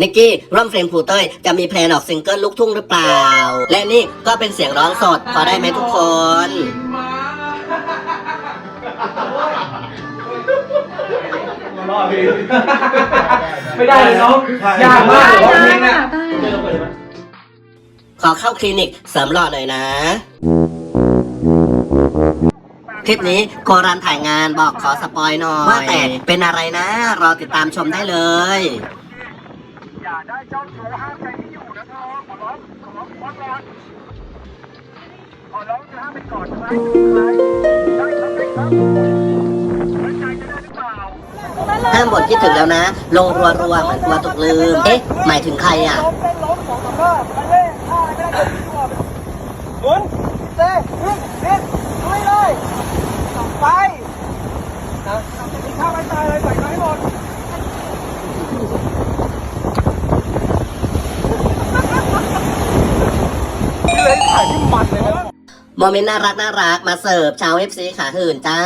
นิกกี้ร่วมเฟรมครูเต้ยจะมีแพลนออกซิงเกิลลูกทุ่งหรือเปล่า และนี่ก็เป็นเสียงร้องสดพอได้ไหมทุกคนไม่ได้เลยน้องยากมากร้องเพลงเนี่ยขอเข้าคลินิกเสริมหล่อหน่อยนะ คลิปนี้โครันถ่ายงานบอกขอสปอยหน่อย ว่าแต่เป็นอะไรนะ รอติดตามชมได้เลยอย่าได้เจ้าชู้ห้ามใจที่อยู่นะเธอขอร้องขอร้องขอร้องขอร้องจะห้ามไปก่อนใครใครได้ครับได้ครับไว้ใจจะได้หรือเปล่าห้ามบ่นคิดถึงแล้วนะ ลงรัวรัวเหมือนกลัวตกลืม เอ๊ะ หมายถึงใครอะล้มเป็นล้มสองสามรอบไปเล่นท่าอะไม่ได้ก็ดีกว่าหมุนเซ่วิ่งวิ่งลุยเลยไปนะมีท่าไม่ตายเลยใส่มาให้หมด นี่เลย ถ่ายที่มันเลยนะ โมเมนต์น่ารักน่ารักมาเสิร์ฟชาวเอฟซีขาหื่นจ้า